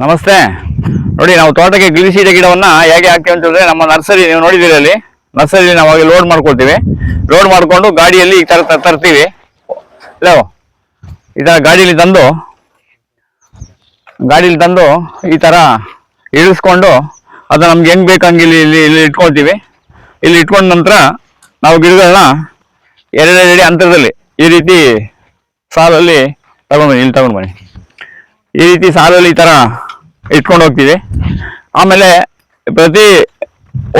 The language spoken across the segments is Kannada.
ನಮಸ್ತೆ. ನೋಡಿ, ನಾವು ತೋಟಕ್ಕೆ ಗಿಳಿಸೀಡೆ ಗಿಡವನ್ನ ಹೇಗೆ ಹಾಕ್ತೀವಿ ಅಂತ ಹೇಳಿದ್ರೆ, ನಮ್ಮ ನರ್ಸರಿ ನೀವು ನೋಡಿದಿರಿ ಅಲ್ಲಿ. ನರ್ಸರಿ ನಾವು ಲೋಡ್ ಮಾಡ್ಕೊಳ್ತೀವಿ. ಲೋಡ್ ಮಾಡಿಕೊಂಡು ಗಾಡಿಯಲ್ಲಿ ಈ ತರ ತರ್ತೀವಿ. ಲೋ ಈ ತರ ಗಾಡಿಯಲ್ಲಿ ತಂದು ಗಾಡಿಯಲ್ಲಿ ತಂದು ಈ ತರ ಇಳಿಸ್ಕೊಂಡು ಅದು ನಮ್ಗೆ ಹೆಂಗ್ ಬೇಕು ಹಂಗೆ ಇಲ್ಲಿ ಇಲ್ಲಿ ಇಲ್ಲಿ ಇಟ್ಕೊಳ್ತೀವಿ. ಇಲ್ಲಿ ಇಟ್ಕೊಂಡ ನಂತರ ನಾವು ಗಿಡಗಳನ್ನ ಎರಡೆರಡು ಅಂತರದಲ್ಲಿ ಈ ರೀತಿ ಸಾಲಲ್ಲಿ ತಗೊಂಡ್ಬನ್ನಿ ಇಲ್ಲಿ ತಗೊಂಡ್ಬನ್ನಿ ಈ ರೀತಿ ಸಾಲಲ್ಲಿ ಈ ತರ ಇಟ್ಕೊಂಡು ಹೋಗ್ತೀವಿ ಆಮೇಲೆ ಪ್ರತಿ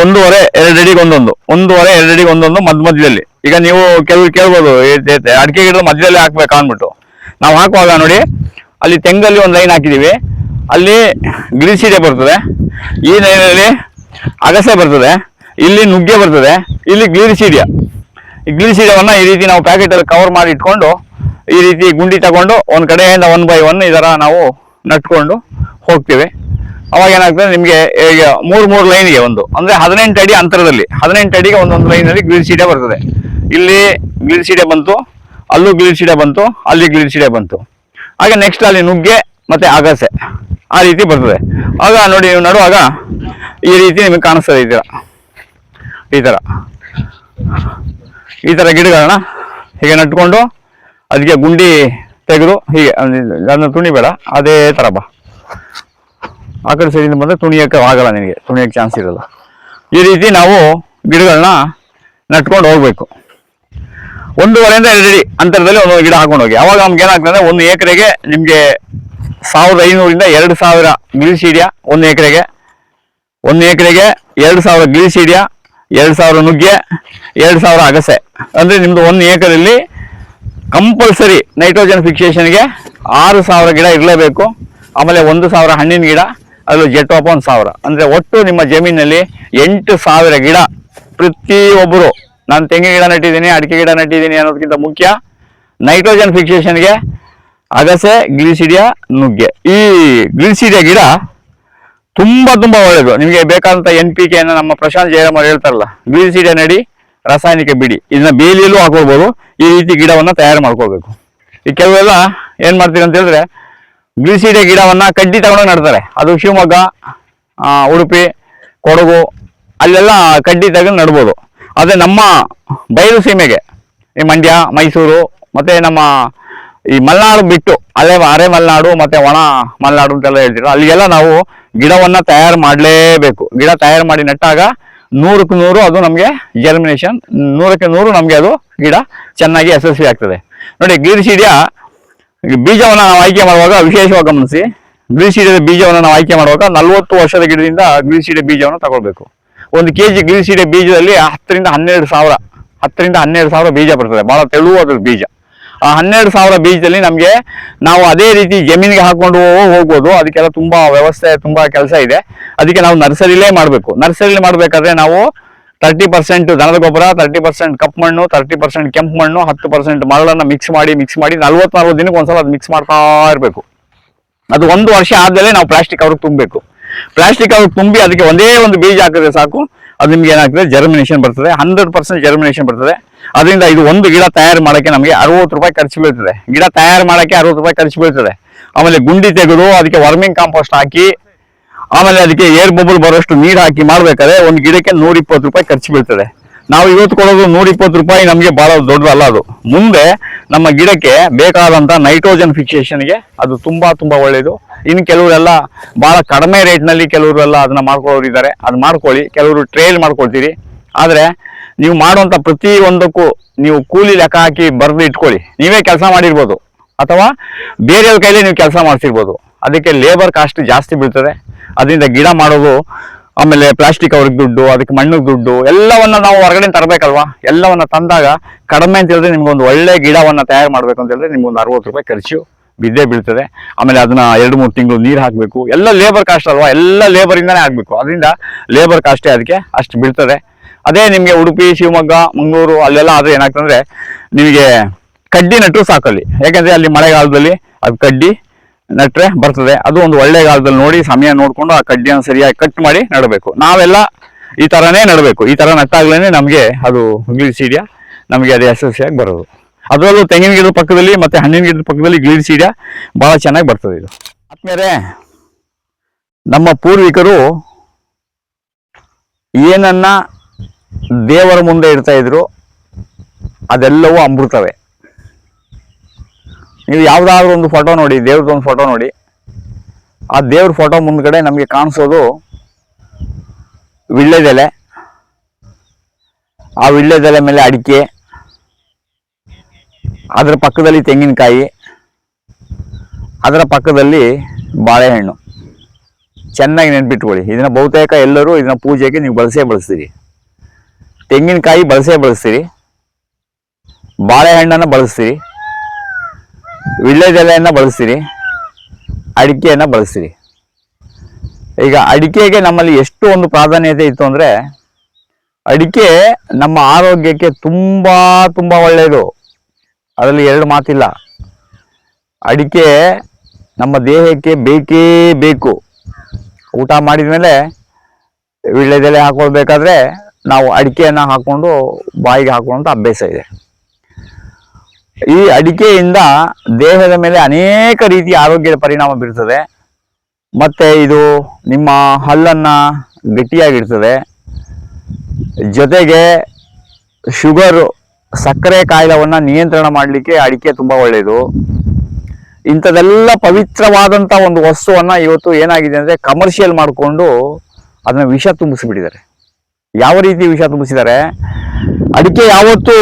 ಒಂದೂವರೆ ಎರಡು ಅಡಿಗೆ ಒಂದೊಂದು. ಒಂದೂವರೆ ಎರಡು ಅಡಿಗೆ ಒಂದೊಂದು ಮಧ್ಯ ಮಧ್ಯದಲ್ಲಿ. ಈಗ ನೀವು ಕೆಲವು ಕೇಳ್ಬೋದು ಅಡಿಕೆ ಗಿಡದ ಮಧ್ಯದಲ್ಲಿ ಹಾಕ್ಬೇಕು ಅಂದ್ಬಿಟ್ಟು. ನಾವು ಹಾಕುವಾಗ ನೋಡಿ, ಅಲ್ಲಿ ತೆಂಗಲ್ಲಿ ಒಂದು ಲೈನ್ ಹಾಕಿದ್ದೀವಿ ಅಲ್ಲಿ ಗಿಳಿಸೀಡೆ ಬರ್ತದೆ. ಈ ಲೈನಲ್ಲಿ ಅಗಸೆ ಬರ್ತದೆ. ಇಲ್ಲಿ ನುಗ್ಗೆ ಬರ್ತದೆ. ಇಲ್ಲಿ ಗ್ಲಿರಿಸೀಡಿಯ ಈ ಗ್ಲಿಸಿಡವನ್ನ ಈ ರೀತಿ ನಾವು ಪ್ಯಾಕೆಟ್ ಅಲ್ಲಿ ಕವರ್ ಮಾಡಿ ಇಟ್ಕೊಂಡು, ಈ ರೀತಿ ಗುಂಡಿ ತಗೊಂಡು ಒಂದು ಕಡೆಯಿಂದ ಒನ್ ಬೈ ಒನ್ ಇದರ ನಾವು ನಟ್ಕೊಂಡು ಹೋಗ್ತೀವಿ. ಅವಾಗ ಏನಾಗ್ತದೆ, ನಿಮಗೆ ಈಗ ಮೂರು ಮೂರು ಲೈನ್ಗೆ ಒಂದು. ಅಂದ್ರೆ ಹದಿನೆಂಟು ಅಡಿ ಅಂತರದಲ್ಲಿ, ಹದಿನೆಂಟು ಅಡಿಗೆ ಒಂದೊಂದು ಲೈನ್ ಅಲ್ಲಿ ಸೀಡೆ ಬರ್ತದೆ. ಇಲ್ಲಿ ಗ್ಲಿಸಿಡೆ ಬಂತು, ಅಲ್ಲೂ ಗ್ಲಿಸಿಡೆ ಬಂತು, ಅಲ್ಲಿ ಗ್ಲಿಸಿಡೆ ಬಂತು. ಹಾಗೆ ನೆಕ್ಸ್ಟ್ ಅಲ್ಲಿ ನುಗ್ಗೆ ಮತ್ತೆ ಅಗಸೆ, ಆ ರೀತಿ ಬರ್ತದೆ. ಆಗ ನೋಡಿ ನೀವು ನೋಡುವಾಗ ಈ ರೀತಿ ನಿಮಗೆ ಕಾಣಿಸ್ತದೆ ಈ ಥರ ಈ ಥರ ಈ ತರ ಗಿಡಗಳನ್ನ ಹೀಗೆ ನಟ್ಕೊಂಡು ಅದಕ್ಕೆ ಗುಂಡಿ ತೆಗೆದು ಹೀಗೆ ಅದನ್ನ ತುಣಿ ಬೇಡ, ಅದೇ ತರ ಬಾ. ಆ ಕಡೆ ಸೈಡಿಂದ ಬಂದರೆ ತುಣಿಯಕ್ಕೆ ಆಗಲ್ಲ ನಿನಗೆ, ತುಣಿಯಕ್ಕೆ ಚಾನ್ಸ್ ಇರಲ್ಲ. ಈ ರೀತಿ ನಾವು ಗಿಡಗಳನ್ನ ನಟ್ಕೊಂಡು ಹೋಗ್ಬೇಕು. ಒಂದೂವರೆಯಿಂದ ಎರಡು ಅಡಿ ಅಂತರದಲ್ಲಿ ಒಂದೊಂದು ಗಿಡ ಹಾಕೊಂಡು ಹೋಗಿ. ಅವಾಗ ನಮ್ಗೆ ಏನಾಗ್ತದೆ ಒಂದು ಎಕರೆಗೆ ನಿಮಗೆ ಸಾವಿರದ ಐನೂರಿಂದ ಎರಡು ಸಾವಿರ ಗಿಳಿಸೀಡಿಯ ಒಂದು ಎಕರೆಗೆ ಒಂದು ಎಕರೆಗೆ ಎರಡು ಸಾವಿರ ಗ್ಲಿಸಿಡಿಯಾ ಎರಡು ಸಾವಿರ ನುಗ್ಗೆ, ಎರಡು ಸಾವಿರ ಅಗಸೆ. ಅಂದ್ರೆ ನಿಮ್ಮದು ಒಂದು ಎಕರಲ್ಲಿ ಕಂಪಲ್ಸರಿ ನೈಟ್ರೋಜನ್ ಫಿಕ್ಸೇಷನ್ಗೆ ಆರು ಸಾವಿರ ಗಿಡ ಇರಲೇಬೇಕು. ಆಮೇಲೆ ಒಂದು ಸಾವಿರ ಹಣ್ಣಿನ ಗಿಡ, ಅದ್ರಲ್ಲಿ ಜೆಟ್ಟೋಪ ಒಂದು ಸಾವಿರ. ಅಂದರೆ ಒಟ್ಟು ನಿಮ್ಮ ಜಮೀನಿನಲ್ಲಿ ಎಂಟು ಸಾವಿರ ಗಿಡ ಪ್ರತಿಯೊಬ್ಬರು. ನಾನು ತೆಂಗಿನ ಗಿಡ ನೆಟ್ಟಿದ್ದೀನಿ, ಅಡಿಕೆ ಗಿಡ ನೆಟ್ಟಿದ್ದೀನಿ ಅನ್ನೋದಕ್ಕಿಂತ ಮುಖ್ಯ. ನೈಟ್ರೋಜನ್ ಫಿಕ್ಸೇಷನ್ಗೆ ಅಗಸೆ, ಗ್ಲಿಸಿಡಿಯಾ, ನುಗ್ಗೆ. ಈ ಗ್ಲಿಸಿಡಿಯಾ ಗಿಡ ತುಂಬ ತುಂಬ ಒಳ್ಳೆಯದು ನಿಮಗೆ ಬೇಕಾದಂಥ ಎನ್ ಪಿ ಕೆಯನ್ನು ನಮ್ಮ ಪ್ರಶಾಂತ್ ಜಯರಾಮ್ ಅವ್ರು ಹೇಳ್ತಾರಲ್ಲ, ಗ್ಲಿಸಿಡಿಯಾ ನಡಿ, ರಾಸಾಯನಿಕ ಬಿಡಿ. ಇದನ್ನ ಬೇಲಿಯಲ್ಲೂ ಹಾಕೊಳ್ಬೋದು. ಈ ರೀತಿ ಗಿಡವನ್ನ ತಯಾರು ಮಾಡ್ಕೋಬೇಕು. ಈ ಕೆಲವೆಲ್ಲ ಏನ್ ಮಾಡ್ತೀರಿ ಅಂತ ಹೇಳಿದ್ರೆ, ಗ್ರೀಸಿಡೆ ಗಿಡವನ್ನ ಕಡ್ಡಿ ತಗೊಂಡೋಗಿ ನಡ್ತಾರೆ. ಅದು ಶಿವಮೊಗ್ಗ ಉಡುಪಿ, ಕೊಡಗು, ಅಲ್ಲೆಲ್ಲ ಕಡ್ಡಿ ತೆಗೆದು ನಡ್ಬೋದು. ಅದೇ ನಮ್ಮ ಬಯಲು ಸೀಮೆಗೆ, ಈ ಮಂಡ್ಯ, ಮೈಸೂರು, ಮತ್ತೆ ನಮ್ಮ ಈ ಮಲೆನಾಡು ಬಿಟ್ಟು ಅಲ್ಲೇ ಅರೆ ಮಲೆನಾಡು, ಮತ್ತೆ ಒಣ ಮಲೆನಾಡು ಅಂತೆಲ್ಲ ಹೇಳ್ತೀರ ಅಲ್ಲಿಗೆಲ್ಲ ನಾವು ಗಿಡವನ್ನ ತಯಾರು ಮಾಡಲೇಬೇಕು. ಗಿಡ ತಯಾರು ಮಾಡಿ ನೆಟ್ಟಾಗ ನೂರಕ್ಕೆ ನೂರು ಅದು ನಮಗೆ ಜರ್ಮಿನೇಷನ್ ನೂರಕ್ಕೆ ನೂರು ನಮಗೆ ಅದು ಗಿಡ ಚೆನ್ನಾಗಿ ಯಶಸ್ವಿ ಆಗ್ತದೆ. ನೋಡಿ ಗ್ರೀರ್ಸೀಡಿಯ ಬೀಜವನ್ನು ನಾವು ಆಯ್ಕೆ ಮಾಡುವಾಗ ವಿಶೇಷವಾಗಿ ಗಮನಿಸಿ ಗ್ರೀಸಿಡಿಯ ಬೀಜವನ್ನು ನಾವು ಆಯ್ಕೆ ಮಾಡುವಾಗ ನಲವತ್ತು ವರ್ಷದ ಗಿಡದಿಂದ ಗ್ರೀಸಿಡಿಯ ಬೀಜವನ್ನು ತಗೊಳ್ಬೇಕು. ಒಂದು ಕೆ ಜಿ ಗ್ರೀಸಿಡಿಯ ಬೀಜದಲ್ಲಿ ಹತ್ತರಿಂದ ಹನ್ನೆರಡು ಸಾವಿರ, ಹತ್ತರಿಂದ ಹನ್ನೆರಡು ಸಾವಿರ ಬೀಜ ಬರ್ತದೆ. ಭಾಳ ತೆಳುವಾದ ಬೀಜ. ಹನ್ನೆರಡು ಸಾವಿರ ಬೀಜದಲ್ಲಿ ನಮಗೆ ನಾವು ಅದೇ ರೀತಿ ಜಮೀನಿಗೆ ಹಾಕೊಂಡು ಹೋಗ್ಬೋದು. ಅದಕ್ಕೆಲ್ಲ ತುಂಬಾ ವ್ಯವಸ್ಥೆ, ತುಂಬಾ ಕೆಲಸ ಇದೆ. ಅದಕ್ಕೆ ನಾವು ನರ್ಸರಿಲೇ ಮಾಡಬೇಕು. ನರ್ಸರಿಲಿ ಮಾಡಬೇಕಾದ್ರೆ ನಾವು ತರ್ಟಿ ಪರ್ಸೆಂಟ್ ದನದ ಗೊಬ್ಬರ ತರ್ಟಿ ಪರ್ಸೆಂಟ್ ಕಪ್ಪು ಮಣ್ಣು ತರ್ಟಿ ಪರ್ಸೆಂಟ್ ಕೆಂಪು ಮಣ್ಣು, ಹತ್ತು ಪರ್ಸೆಂಟ್ ಮರಳನ್ನ ಮಿಕ್ಸ್ ಮಾಡಿ ಮಿಕ್ಸ್ ಮಾಡಿ ನಲ್ವತ್ತು ದಿನಕ್ಕೆ ಒಂದ್ಸಲ ಅದು ಮಿಕ್ಸ್ ಮಾಡ್ತಾ ಇರಬೇಕು. ಅದು ಒಂದು ವರ್ಷ ಆದ್ಮೇಲೆ ನಾವು ಪ್ಲಾಸ್ಟಿಕ್ ಅವ್ರಿಗೆ ತುಂಬಬೇಕು. ಪ್ಲಾಸ್ಟಿಕ್ ಅವ್ರಿಗೆ ತುಂಬಿ ಅದಕ್ಕೆ ಒಂದೇ ಒಂದು ಬೀಜ ಹಾಕಿದ್ರೆ ಸಾಕು. ಅದು ನಿಮ್ಗೆ ಏನಾಗ್ತದೆ? ಜರ್ಮಿನೇಷನ್ ಬರ್ತದೆ. ಹಂಡ್ರೆಡ್ ಪರ್ಸೆಂಟ್ ಜರ್ಮಿನೇಷನ್ ಬರ್ತದೆ. ಅದರಿಂದ ಇದು ಒಂದು ಗಿಡ ತಯಾರು ಮಾಡೋಕ್ಕೆ ನಮಗೆ ಅರವತ್ತು ರೂಪಾಯಿ ಖರ್ಚು ಬೀಳ್ತದೆ. ಗಿಡ ತಯಾರು ಮಾಡೋಕ್ಕೆ ಅರವತ್ತು ರೂಪಾಯಿ ಖರ್ಚು ಬೀಳ್ತದೆ. ಆಮೇಲೆ ಗುಂಡಿ ತೆಗೆದು ಅದಕ್ಕೆ ವರ್ಮಿಂಗ್ ಕಾಂಪೋಸ್ಟ್ ಹಾಕಿ, ಆಮೇಲೆ ಅದಕ್ಕೆ ಏರ್ ಬಬಲ್ ಬರೋಷ್ಟು ನೀರು ಹಾಕಿ ಮಾಡ್ಬೇಕಾದ್ರೆ ಒಂದು ಗಿಡಕ್ಕೆ ನೂರ ಇಪ್ಪತ್ತು ರೂಪಾಯಿ ಖರ್ಚು ಬೀಳ್ತದೆ. ನಾವು ಇವತ್ತು ಕೊಡೋದು ನೂರ ರೂಪಾಯಿ ನಮಗೆ ಭಾಳ ದೊಡ್ಡದಲ್ಲ ಅದು. ಮುಂದೆ ನಮ್ಮ ಗಿಡಕ್ಕೆ ಬೇಕಾದಂಥ ನೈಟ್ರೋಜನ್ ಫಿಕ್ಸೇಷನ್ಗೆ ಅದು ತುಂಬ ತುಂಬ ಒಳ್ಳೆಯದು ಇನ್ನು ಕೆಲವರೆಲ್ಲ ಬಹಳ ಕಡಿಮೆ ರೇಟ್ನಲ್ಲಿ ಕೆಲವರೆಲ್ಲ ಅದನ್ನ ಮಾಡ್ಕೊಳ್ಳೋರು ಇದ್ದಾರೆ ಅದು ಮಾಡ್ಕೊಳ್ಳಿ. ಕೆಲವರು ಟ್ರೇಲ್ ಮಾಡ್ಕೊಳ್ತೀರಿ. ಆದ್ರೆ ನೀವು ಮಾಡುವಂತ ಪ್ರತಿ ಒಂದಕ್ಕೂ ನೀವು ಕೂಲಿ ಲೆಕ್ಕ ಹಾಕಿ ಬರೆದು ಇಟ್ಕೊಳ್ಳಿ. ನೀವೇ ಕೆಲಸ ಮಾಡಿರ್ಬೋದು. ಅಥವಾ ಬೇರೆಯವ್ರ ಕೈಲಿ ನೀವು ಕೆಲಸ ಮಾಡಿಸಿರ್ಬೋದು ಅದಕ್ಕೆ ಲೇಬರ್ ಕಾಸ್ಟ್ ಜಾಸ್ತಿ ಬೀಳ್ತದೆ. ಅದರಿಂದ ಗಿಡ ಮಾಡೋದು, ಆಮೇಲೆ ಪ್ಲಾಸ್ಟಿಕ್ ಅವ್ರಿಗೆ ದುಡ್ಡು, ಅದಕ್ಕೆ ಮಣ್ಣಿಗೆ ದುಡ್ಡು, ಎಲ್ಲವನ್ನ ನಾವು ಹೊರಗಡೆ ತರಬೇಕಲ್ವಾ? ಎಲ್ಲವನ್ನ ತಂದಾಗ ಕಡಿಮೆ ಅಂತ ಹೇಳಿದ್ರೆ ನಿಮ್ಗೆ ಒಂದು ಒಳ್ಳೆ ಗಿಡವನ್ನ ತಯಾರು ಮಾಡ್ಬೇಕು ಅಂತ ಹೇಳಿದ್ರೆ ನಿಮ್ಗೊಂದು ಅರವತ್ತು ರೂಪಾಯಿ ಖರ್ಚು. ಬಿದ್ದೇ ಬೀಳ್ತದೆ. ಆಮೇಲೆ ಅದನ್ನ ಎರಡು, ಮೂರು ತಿಂಗಳು ನೀರು ಹಾಕಬೇಕು. ಎಲ್ಲ ಲೇಬರ್ ಕಾಸ್ಟ್ ಅಲ್ವಾ? ಎಲ್ಲ ಲೇಬರ್ ಇಂದಾನೆ ಆಗ್ಬೇಕು. ಅದರಿಂದ ಲೇಬರ್ ಕಾಸ್ಟೇ ಅದಕ್ಕೆ ಅಷ್ಟು ಬೀಳ್ತದೆ. ಅದೇ ನಿಮಗೆ ಉಡುಪಿ, ಶಿವಮೊಗ್ಗ, ಮಂಗಳೂರು ಅಲ್ಲೆಲ್ಲ ಆದರೆ ಏನಾಗ್ತಂದ್ರೆ ನಿಮಗೆ ಕಡ್ಡಿ ನೆಟ್ಟರು ಸಾಕಲ್ಲಿ. ಯಾಕಂದ್ರೆ ಅಲ್ಲಿ ಮಳೆಗಾಲದಲ್ಲಿ ಅದು ಕಡ್ಡಿ ನೆಟ್ಟರೆ ಬರ್ತದೆ. ಅದು ಒಂದು ಒಳ್ಳೆಗಾಲದಲ್ಲಿ ನೋಡಿ, ಸಮಯ ನೋಡಿಕೊಂಡು ಆ ಕಡ್ಡಿಯನ್ನು ಸರಿಯಾಗಿ ಕಟ್ ಮಾಡಿ ನೆಡಬೇಕು. ನಾವೆಲ್ಲ ಈ ಥರನೇ ನೆಡಬೇಕು. ಈ ತರ ನಟ್ಟಾಗ್ಲೇನೆ ನಮಗೆ ಅದು ಗ್ಲಿಸಿಡಿಯಾ ನಮಗೆ ಅದು ಯಶಸ್ವಿಯಾಗಿ ಬರೋದು. ಅದರಲ್ಲೂ ತೆಂಗಿನ ಗಿಡದ ಪಕ್ಕದಲ್ಲಿ ಮತ್ತೆ ಹಣ್ಣಿನ ಗಿಡದ ಪಕ್ಕದಲ್ಲಿ ಗ್ಲಿಸಿಡಿಯಾ ಬಹಳ ಚೆನ್ನಾಗಿ ಬರ್ತದೆ ಇದು. ಆದ್ಮೇಲೆ ನಮ್ಮ ಪೂರ್ವಿಕರು ಏನನ್ನ ದೇವರ ಮುಂದೆ ಇಡ್ತಾ ಇದ್ರು, ಅದೆಲ್ಲವೂ ಅಮೃತವೇ. ನೀವು ಯಾವುದಾದ್ರೂ ಒಂದು ಫೋಟೋ ನೋಡಿ, ದೇವ್ರದ್ದು ಒಂದು ಫೋಟೋ ನೋಡಿ, ಆ ದೇವ್ರ ಫೋಟೋ ಮುಂದ್ಗಡೆ ನಮಗೆ ಕಾಣಿಸೋದು ವಿಳ್ಳೆದೆಲೆ ಆ ವಿಳ್ಳೆದೆಲೆ ಮೇಲೆ ಅಡಿಕೆ ಅದರ ಪಕ್ಕದಲ್ಲಿ ತೆಂಗಿನಕಾಯಿ, ಅದರ ಪಕ್ಕದಲ್ಲಿ ಬಾಳೆಹಣ್ಣು. ಚೆನ್ನಾಗಿ ನೆನ್ಪಿಟ್ಕೊಳ್ಳಿ. ಇದನ್ನ ಬಹುತೇಕ ಎಲ್ಲರೂ ಇದನ್ನ ಪೂಜೆಗೆ ನೀವು ಬಳಸೇ ಬಳಸ್ತೀರಿ. ತೆಂಗಿನಕಾಯಿ ಬಳಸೇ ಬಳಸ್ತೀರಿ. ಬಾಳೆಹಣ್ಣನ್ನು ಬಳಸ್ತೀರಿ. ವಿಳ್ಳೆದೆಲೆಯನ್ನು ಬಳಸ್ತೀರಿ. ಅಡಿಕೆಯನ್ನು ಬಳಸ್ತೀರಿ. ಈಗ ಅಡಿಕೆಗೆ ನಮ್ಮಲ್ಲಿ ಎಷ್ಟು ಒಂದು ಪ್ರಾಧಾನ್ಯತೆ ಇತ್ತು ಅಂದರೆ, ಅಡಿಕೆ ನಮ್ಮ ಆರೋಗ್ಯಕ್ಕೆ ತುಂಬ ತುಂಬ ಒಳ್ಳೆಯದು. ಅದರಲ್ಲಿ ಎರಡು ಮಾತಿಲ್ಲ. ಅಡಿಕೆ ನಮ್ಮ ದೇಹಕ್ಕೆ ಬೇಕೇ ಬೇಕು. ಊಟ ಮಾಡಿದ ಮೇಲೆ ವಿಳ್ಳೆದೆಲೆ ಹಾಕೊಳ್ಬೇಕಾದ್ರೆ ನಾವು ಅಡಿಕೆಯನ್ನು ಹಾಕ್ಕೊಂಡು ಬಾಯಿಗೆ ಹಾಕೊಳ್ಳುವಂಥ ಅಭ್ಯಾಸ ಇದೆ. ಈ ಅಡಿಕೆಯಿಂದ ದೇಹದ ಮೇಲೆ ಅನೇಕ ರೀತಿಯ ಆರೋಗ್ಯದ ಪರಿಣಾಮ ಬೀರ್ತದೆ. ಮತ್ತು ಇದು ನಿಮ್ಮ ಹಲ್ಲನ್ನು ಗಟ್ಟಿಯಾಗಿರ್ತದೆ. ಜೊತೆಗೆ ಶುಗರ್ ಸಕ್ಕರೆ ಕಾಯಿಲವನ್ನು ನಿಯಂತ್ರಣ ಮಾಡಲಿಕ್ಕೆ ಅಡಿಕೆ ತುಂಬಾ ಒಳ್ಳೆಯದು ಇಂಥದೆಲ್ಲ ಪವಿತ್ರವಾದಂಥ ಒಂದು ವಸ್ತುವನ್ನ ಇವತ್ತು ಏನಾಗಿದೆ ಅಂದ್ರೆ ಕಮರ್ಷಿಯಲ್ ಮಾಡಿಕೊಂಡು ಅದನ್ನ ವಿಷ ತುಂಬಿಸಿಬಿಟ್ಟಿದ್ದಾರೆ. ಯಾವ ರೀತಿ ವಿಷ ತುಂಬಿಸಿದ್ದಾರೆ? ಅಡಿಕೆ ಯಾವತ್ತೂ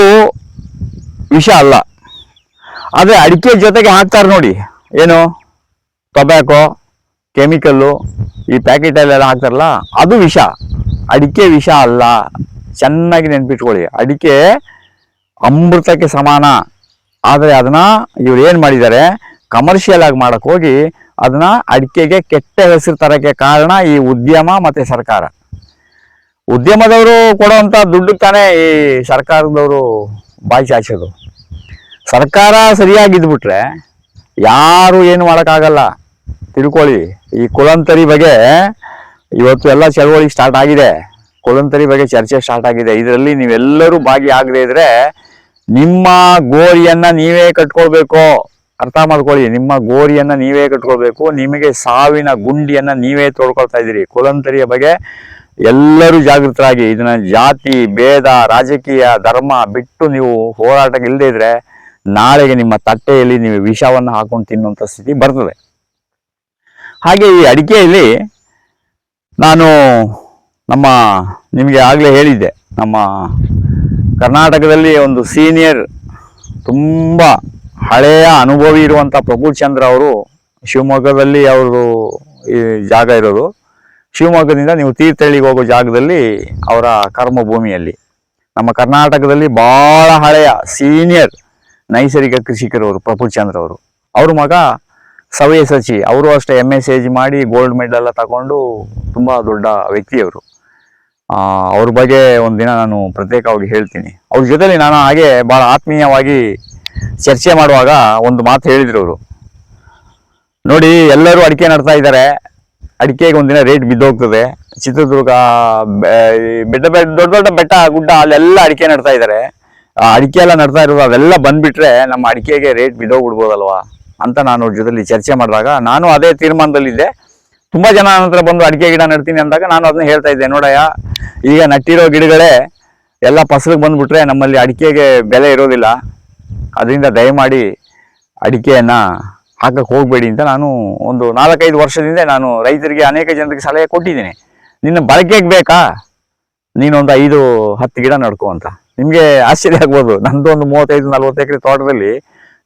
ವಿಷ ಅಲ್ಲ. ಆದರೆ ಅಡಿಕೆ ಜೊತೆಗೆ ಹಾಕ್ತಾರೆ ನೋಡಿ. ಏನು? ಟೊಬ್ಯಾಕೋ ಕೆಮಿಕಲ್ಲು ಈ ಪ್ಯಾಕೆಟಲ್ಲೆಲ್ಲ ಹಾಕ್ತಾರಲ್ಲ, ಅದು ವಿಷ. ಅಡಿಕೆ ವಿಷ ಅಲ್ಲ. ಚೆನ್ನಾಗಿ ನೆನ್ಪಿಟ್ಕೊಳ್ಳಿ. ಅಡಿಕೆ ಅಮೃತಕ್ಕೆ ಸಮಾನ. ಆದರೆ ಅದನ್ನ ಇವ್ರು ಏನು ಮಾಡಿದ್ದಾರೆ? ಕಮರ್ಷಿಯಲ್ ಆಗಿ ಮಾಡಕ್ ಹೋಗಿ ಅದನ್ನ ಅಡಿಕೆಗೆ ಕೆಟ್ಟ ಹೆಸರು ತರಕ್ಕೆ ಕಾರಣ ಈ ಉದ್ಯಮ ಮತ್ತೆ ಸರ್ಕಾರ. ಉದ್ಯಮದವರು ಕೊಡುವಂತ ದುಡ್ಡು ತಾನೇ ಈ ಸರ್ಕಾರದವರು ಬಾಯಿ ಚಾಚೋದು. ಸರ್ಕಾರ ಸರಿಯಾಗಿದ್ಬಿಟ್ರೆ ಯಾರು ಏನು ಮಾಡೋಕ್ಕಾಗಲ್ಲ. ತಿಳ್ಕೊಳ್ಳಿ, ಈ ಕುಲಂತರಿ ಬಗ್ಗೆ ಇವತ್ತು ಎಲ್ಲ ಚಳವಳಿ ಸ್ಟಾರ್ಟ್ ಆಗಿದೆ. ಕುಲಂತರಿ ಬಗ್ಗೆ ಚರ್ಚೆ ಸ್ಟಾರ್ಟ್ ಆಗಿದೆ. ಇದರಲ್ಲಿ ನೀವೆಲ್ಲರೂ ಭಾಗಿಯಾಗದೇ ಇದ್ರೆ ನಿಮ್ಮ ಗೋರಿಯನ್ನ ನೀವೇ ಕಟ್ಕೊಳ್ಬೇಕು. ಅರ್ಥ ಮಾಡ್ಕೊಳ್ಳಿ, ನಿಮ್ಮ ಗೋರಿಯನ್ನ ನೀವೇ ಕಟ್ಕೊಳ್ಬೇಕು, ನಿಮಗೆ ಸಾವಿನ ಗುಂಡಿಯನ್ನ ನೀವೇ ತೋಡ್ಕೊಳ್ತಾ ಇದ್ದೀರಿ. ಕುಲಂತರಿಯ ಬಗ್ಗೆ ಎಲ್ಲರೂ ಜಾಗೃತರಾಗಿ, ಇದನ್ನ ಜಾತಿ, ಭೇದ, ರಾಜಕೀಯ, ಧರ್ಮ ಬಿಟ್ಟು ನೀವು ಹೋರಾಟಕ್ಕೆ ಇಲ್ಲದೆ ಇದ್ರೆ ನಾಳೆಗೆ ನಿಮ್ಮ ತಟ್ಟೆಯಲ್ಲಿ ನೀವು ವಿಷವನ್ನು ಹಾಕೊಂಡು ತಿನ್ನುವಂಥ ಸ್ಥಿತಿ ಬರ್ತದೆ. ಹಾಗೆ ಈ ಅಡಿಕೆಯಲ್ಲಿ ನಾನು ನಮ್ಮ ನಿಮಗೆ ಆಗಲೇ ಹೇಳಿದ್ದೆ, ನಮ್ಮ ಕರ್ನಾಟಕದಲ್ಲಿ ಒಂದು ಸೀನಿಯರ್ ತುಂಬ ಹಳೆಯ ಅನುಭವಿ ಇರುವಂಥ ಪ್ರಭುಲ್ ಚಂದ್ರ ಅವರು ಶಿವಮೊಗ್ಗದಲ್ಲಿ ಅವರು ಈ ಜಾಗ ಇರೋದು. ಶಿವಮೊಗ್ಗದಿಂದ ನೀವು ತೀರ್ಥಹಳ್ಳಿಗೆ ಹೋಗೋ ಜಾಗದಲ್ಲಿ ಅವರ ಕರ್ಮಭೂಮಿಯಲ್ಲಿ. ನಮ್ಮ ಕರ್ನಾಟಕದಲ್ಲಿ ಬಹಳ ಹಳೆಯ ಸೀನಿಯರ್ ನೈಸರ್ಗಿಕ ಕೃಷಿಕರು ಅವರು, ಪ್ರಫುಲ್ ಚಂದ್ರ ಅವರು. ಅವ್ರ ಮಗ ಸವಯ ಸಚಿ, ಅವರು ಅಷ್ಟೇ ಎಂ ಎಸ್ ಮಾಡಿ ಗೋಲ್ಡ್ ಮೆಡಲ್ ಎಲ್ಲ ತಗೊಂಡು ತುಂಬ ದೊಡ್ಡ ವ್ಯಕ್ತಿಯವರು. ಅವ್ರ ಬಗ್ಗೆ ಒಂದಿನ ನಾನು ಪ್ರತ್ಯೇಕವಾಗಿ ಹೇಳ್ತೀನಿ. ಅವ್ರ ಜೊತೆಲಿ ನಾನು ಹಾಗೆ ಭಾಳ ಆತ್ಮೀಯವಾಗಿ ಚರ್ಚೆ ಮಾಡುವಾಗ ಒಂದು ಮಾತು ಹೇಳಿದ್ರು ಅವರು. ನೋಡಿ, ಎಲ್ಲರೂ ಅಡಿಕೆ ನಡ್ತಾ ಇದ್ದಾರೆ ಅಡಿಕೆಗೆ ಒಂದಿನ ರೇಟ್ ಬಿದ್ದೋಗ್ತದೆ. ಚಿತ್ರದುರ್ಗ ಬೆಟ್ಟ ಬೆಟ್ಟ, ದೊಡ್ಡ ದೊಡ್ಡ ಬೆಟ್ಟ, ಗುಡ್ಡ, ಅಲ್ಲೆಲ್ಲ ಅಡಿಕೆ ನಡ್ತಾ ಇದ್ದಾರೆ ಅಡಿಕೆ ಎಲ್ಲ ನಡ್ತಾ ಇರೋದು ಅವೆಲ್ಲ ಬಂದ್ಬಿಟ್ರೆ ನಮ್ಮ ಅಡಿಕೆಗೆ ರೇಟ್ ಬಿದ್ದೋಗ್ಬಿಡ್ಬೋದಲ್ವಾ ಅಂತ ನಾನು ಅವ್ರ ಜೊತೆಲಿ ಚರ್ಚೆ ಮಾಡಿದಾಗ ನಾನು ಅದೇ ತೀರ್ಮಾನದಲ್ಲಿದ್ದೆ. ತುಂಬಾ ಜನ ನನ್ನ ಬಂದು ಅಡಿಕೆ ಗಿಡ ನೆಡ್ತೀನಿ ಅಂದಾಗ ನಾನು ಅದನ್ನ ಹೇಳ್ತಾ ಇದ್ದೆ, ನೋಡಯ್ಯ, ಈಗ ನಟ್ಟಿರೋ ಗಿಡಗಳೇ ಎಲ್ಲ ಫಸಲಿಗೆ ಬಂದ್ಬಿಟ್ರೆ ನಮ್ಮಲ್ಲಿ ಅಡಿಕೆಗೆ ಬೆಲೆ ಇರೋದಿಲ್ಲ. ಅದರಿಂದ ದಯಮಾಡಿ ಅಡಿಕೆಯನ್ನ ಹಾಕಕ್ಕೆ ಹೋಗಬೇಡಿ ಅಂತ ನಾನು ಒಂದು ನಾಲ್ಕೈದು ವರ್ಷದಿಂದ ನಾನು ರೈತರಿಗೆ ಅನೇಕ ಜನರಿಗೆ ಸಲಹೆ ಕೊಟ್ಟಿದ್ದೀನಿ. ನಿನ್ನ ಬಳಕೆಗೆ ಬೇಕಾ? ನೀನೊಂದು ಐದು, ಹತ್ತು ಗಿಡ ನಡ್ಕೋ ಅಂತ. ನಿಮಗೆ ಆಶ್ಚರ್ಯ ಆಗ್ಬೋದು. ನಂದು ಒಂದು ಮೂವತ್ತೈದು ನಲ್ವತ್ತು ಎಕರೆ ತೋಟದಲ್ಲಿ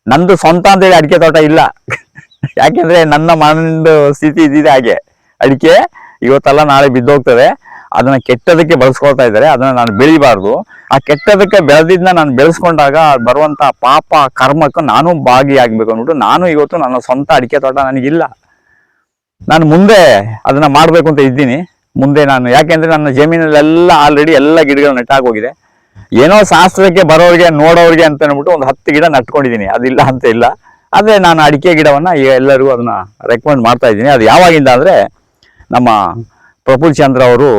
ನಂದು ಸ್ವಂತ ಅಂತೇಳಿ ಅಡಿಕೆ ತೋಟ ಇಲ್ಲ. ಯಾಕೆಂದ್ರೆ ನನ್ನ ಮನದ ಸ್ಥಿತಿ ಇದ್ದಿದೆ ಹಾಗೆ. ಅಡಿಕೆ ಇವತ್ತಲ್ಲ ನಾಳೆ ಬಿದ್ದೋಗ್ತದೆ. ಅದನ್ನ ಕೆಟ್ಟದಕ್ಕೆ ಬಳಸ್ಕೊಳ್ತಾ ಇದ್ದಾರೆ. ಅದನ್ನ ನಾನು ಬೆಳಿಬಾರ್ದು. ಆ ಕೆಟ್ಟದಕ್ಕೆ ಬೆಳೆದಿದ್ನ ನಾನು ಬೆಳೆಸ್ಕೊಂಡಾಗ ಬರುವಂತ ಪಾಪ ಕರ್ಮಕ್ಕೆ ನಾನು ಭಾಗಿಯಾಗಬೇಕು ಅಂದ್ಬಿಟ್ಟು ನಾನು ಇವತ್ತು ನನ್ನ ಸ್ವಂತ ಅಡಿಕೆ ತೋಟ ನನಗಿಲ್ಲ. ನಾನು ಮುಂದೆ ಅದನ್ನ ಮಾಡ್ಬೇಕು ಅಂತ ಇದ್ದೀನಿ. ಮುಂದೆ ನಾನು ಯಾಕೆಂದ್ರೆ ನನ್ನ ಜಮೀನಲ್ಲೆಲ್ಲ ಆಲ್ರೆಡಿ ಎಲ್ಲ ಗಿಡಗಳು ನೆಟ್ಟಾಗೋಗಿದೆ. ಏನೋ ಶಾಸ್ತ್ರಕ್ಕೆ ಬರೋರಿಗೆ ನೋಡೋರಿಗೆ ಅಂತ ಅಂದ್ಬಿಟ್ಟು ಒಂದು ಹತ್ತು ಗಿಡ ನಟ್ಕೊಂಡಿದ್ದೀನಿ. ಅದಿಲ್ಲ ಅಂತ ಇಲ್ಲ. ಆದ್ರೆ ನಾನು ಅಡಿಕೆ ಗಿಡವನ್ನ ಈಗ ಎಲ್ಲರಿಗೂ ಅದನ್ನ ರೆಕಮೆಂಡ್ ಮಾಡ್ತಾ ಇದ್ದೀನಿ. ಅದು ಯಾವಾಗಿಂದ ಅಂದ್ರೆ ನಮ್ಮ ಪ್ರಫುಲ್ ಚಂದ್ರ ಅವರು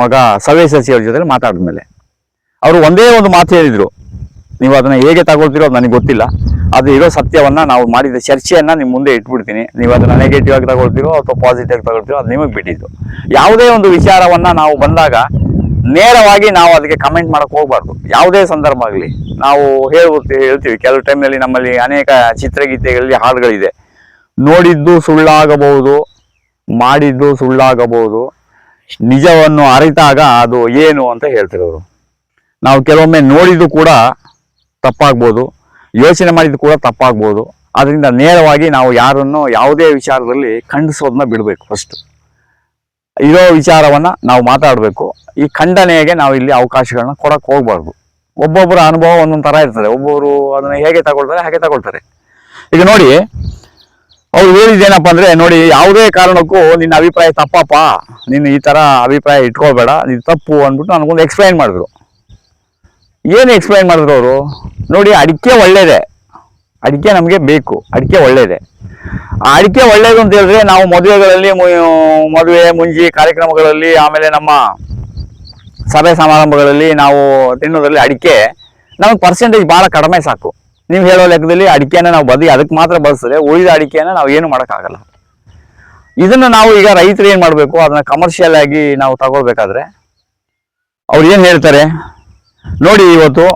ಮಗ ಸವೆ ಸಸಿ ಅವ್ರ ಜೊತೆ ಮಾತಾಡಿದ್ಮೇಲೆ ಅವರು ಒಂದೇ ಒಂದು ಮಾತು ಹೇಳಿದ್ರು. ನೀವು ಅದನ್ನ ಹೇಗೆ ತಗೊಳ್ತೀರೋ ಅದು ನನಗೆ ಗೊತ್ತಿಲ್ಲ. ಅದು ಇರೋ ಸತ್ಯವನ್ನ ನಾವು ಮಾಡಿದ ಚರ್ಚೆಯನ್ನ ನಿಮ್ಮ ಮುಂದೆ ಇಟ್ಬಿಡ್ತೀನಿ. ನೀವು ಅದನ್ನ ನೆಗೆಟಿವ್ ಆಗಿ ತಗೊಳ್ತೀರೋ ಅಥವಾ ಪಾಸಿಟಿವ್ ಆಗಿ ತಗೊಳ್ತೀರೋ ಅದು ನಿಮಗೆ ಬಿಟ್ಟಿದ್ದು. ಯಾವುದೇ ಒಂದು ವಿಚಾರವನ್ನ ನಾವು ಬಂದಾಗ ನೇರವಾಗಿ ನಾವು ಅದಕ್ಕೆ ಕಮೆಂಟ್ ಮಾಡಕ್ ಹೋಗ್ಬಾರ್ದು. ಯಾವುದೇ ಸಂದರ್ಭ ಆಗಲಿ. ನಾವು ಹೇಳ್ಬಿಡ್ತೀವಿ ಹೇಳ್ತೀವಿ. ಕೆಲವು ಟೈಮ್ನಲ್ಲಿ ನಮ್ಮಲ್ಲಿ ಅನೇಕ ಚಿತ್ರಗೀತೆಗಳಲ್ಲಿ ಹಾಡುಗಳಿದೆ. ನೋಡಿದ್ದು ಸುಳ್ಳಾಗಬಹುದು, ಮಾಡಿದ್ದು ಸುಳ್ಳಾಗಬಹುದು, ನಿಜವನ್ನು ಅರಿತಾಗ ಅದು ಏನು ಅಂತ ಹೇಳ್ತಿರೋರು. ನಾವು ಕೆಲವೊಮ್ಮೆ ನೋಡಿದ್ದು ಕೂಡ ತಪ್ಪಾಗ್ಬೋದು, ಯೋಚನೆ ಮಾಡಿದ್ದು ಕೂಡ ತಪ್ಪಾಗ್ಬೋದು. ಅದರಿಂದ ನೇರವಾಗಿ ನಾವು ಯಾರನ್ನು ಯಾವುದೇ ವಿಚಾರದಲ್ಲಿ ಖಂಡಿಸೋದನ್ನ ಬಿಡಬೇಕು ಫಸ್ಟ್ ಇರೋ ವಿಚಾರವನ್ನ ನಾವು ಮಾತಾಡಬೇಕು. ಈ ಖಂಡನೆಗೆ ನಾವು ಇಲ್ಲಿ ಅವಕಾಶಗಳನ್ನ ಕೊಡಕ್ಕೆ ಹೋಗ್ಬಾರ್ದು. ಒಬ್ಬೊಬ್ಬರ ಅನುಭವ ಒಂದೊಂದು ತರ ಇರ್ತದೆ. ಒಬ್ಬೊಬ್ಬರು ಅದನ್ನ ಹೇಗೆ ತಗೊಳ್ತಾರೆ, ಹಾಗೆ ತಗೊಳ್ತಾರೆ. ಈಗ ನೋಡಿ, ಅವ್ರು ಹೇಳಿದ್ದೇನಪ್ಪ ಅಂದ್ರೆ, ನೋಡಿ, ಯಾವುದೇ ಕಾರಣಕ್ಕೂ ನಿನ್ನ ಅಭಿಪ್ರಾಯ ತಪ್ಪಪ್ಪ. ನೀನು ಈ ತರ ಅಭಿಪ್ರಾಯ ಇಟ್ಕೋಬೇಡ. ನೀನು ತಪ್ಪು ಅಂದ್ಬಿಟ್ಟು ನನಗೊಂದು ಎಕ್ಸ್ಪ್ಲೈನ್ ಮಾಡಿದ್ರು. ಏನು ಎಕ್ಸ್ಪ್ಲೈನ್ ಮಾಡಿದ್ರು ಅವರು? ನೋಡಿ, ಅಡಿಕೆ ಒಳ್ಳೆಯದೇ ಅಡಿಕೆ ನಮಗೆ ಬೇಕು. ಅಡಿಕೆ ಒಳ್ಳೇದೆ. ಆ ಅಡಿಕೆ ಒಳ್ಳೇದು ಅಂತ ಹೇಳಿದ್ರೆ ನಾವು ಮದುವೆಗಳಲ್ಲಿ ಮದುವೆ, ಮುಂಜಿ ಕಾರ್ಯಕ್ರಮಗಳಲ್ಲಿ, ಆಮೇಲೆ ನಮ್ಮ ಸಭೆ ಸಮಾರಂಭಗಳಲ್ಲಿ ನಾವು ತಿನ್ನೋದ್ರಲ್ಲಿ ಅಡಿಕೆ ನಮಗೆ ಪರ್ಸೆಂಟೇಜ್ ಭಾಳ ಕಡಿಮೆ ಸಾಕು. ನೀವು ಹೇಳೋ ಲೆಕ್ಕದಲ್ಲಿ ಅಡಿಕೆನ ನಾವು ಬದಿ ಅದಕ್ಕೆ ಮಾತ್ರ ಬಳಸಿದ್ರೆ ಉಳಿದ ಅಡಿಕೆಯನ್ನು ನಾವು ಏನು ಮಾಡೋಕ್ಕಾಗಲ್ಲ. ಇದನ್ನು ನಾವು ಈಗ ರೈತರು ಏನು ಮಾಡಬೇಕು? ಅದನ್ನು ಕಮರ್ಷಿಯಲ್ ಆಗಿ ನಾವು ತಗೊಳ್ಬೇಕಾದ್ರೆ ಅವ್ರು ಏನು ಹೇಳ್ತಾರೆ? ನೋಡಿ ಇವತ್ತು